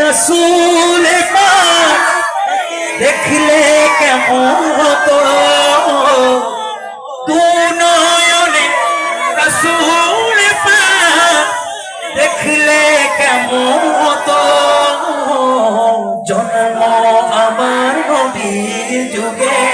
রসুল দেখলে কেমন হতো দু নয়নে রসুল দেখলে কেমন হতো জন্ম আমার নবীর যুগে।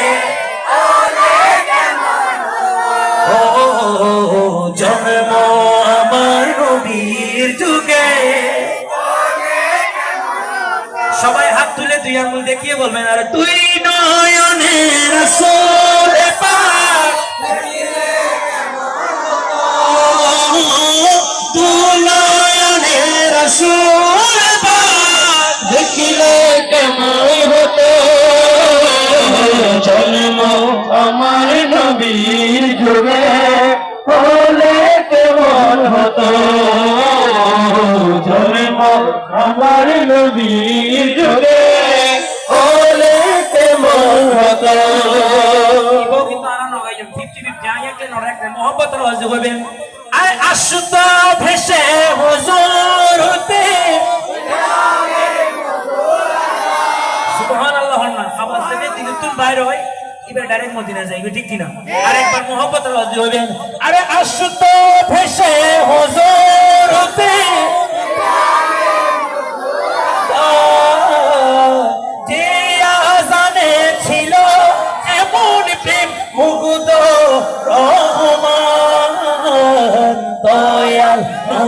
তুলে দুই আঙুল দেখিয়ে বলবেন? আর, তুই নয়নে রসুল পাক। তু নয়নে রসুল পাক। দেখিলে কেমন জন্ম আমার নবীর যুগে হলে কেমন জন্ম আমার নবীর যুগে একটা মোহব্বত রাজ হবেন আয় আশুত ভেসে হুজুর হতে। সুবহানাল্লাহ না। খাবার থেকে দিলে তুই বাইরে হয়। এবার ডাইরেক্ট মদিনা যাইবে ঠিক কিনা? আর একবার মোহব্বত রাজি হবেন আরে আশুত ভেসে হুজুর হতে।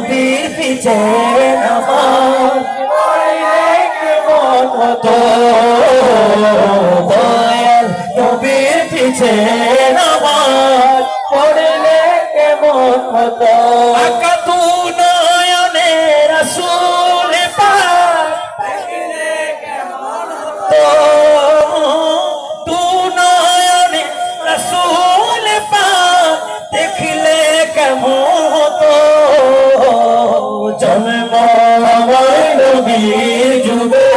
নবীর পিছে নামাজ পড়লে কেমন হতো দয়াল নবীর পিছে নামাজ পড়লে কেমন হতো আকা তু নয়নে রসুল নবী যুগে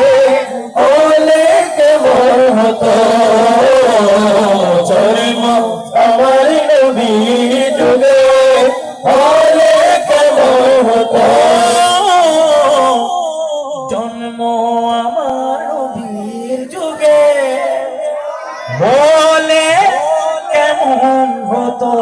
ওলে কেমন হতো? চরিম আমার নবী যুগে ওলে কেমন হতো? জন্ম আমার নবীর যুগে বলে কেমন হতো?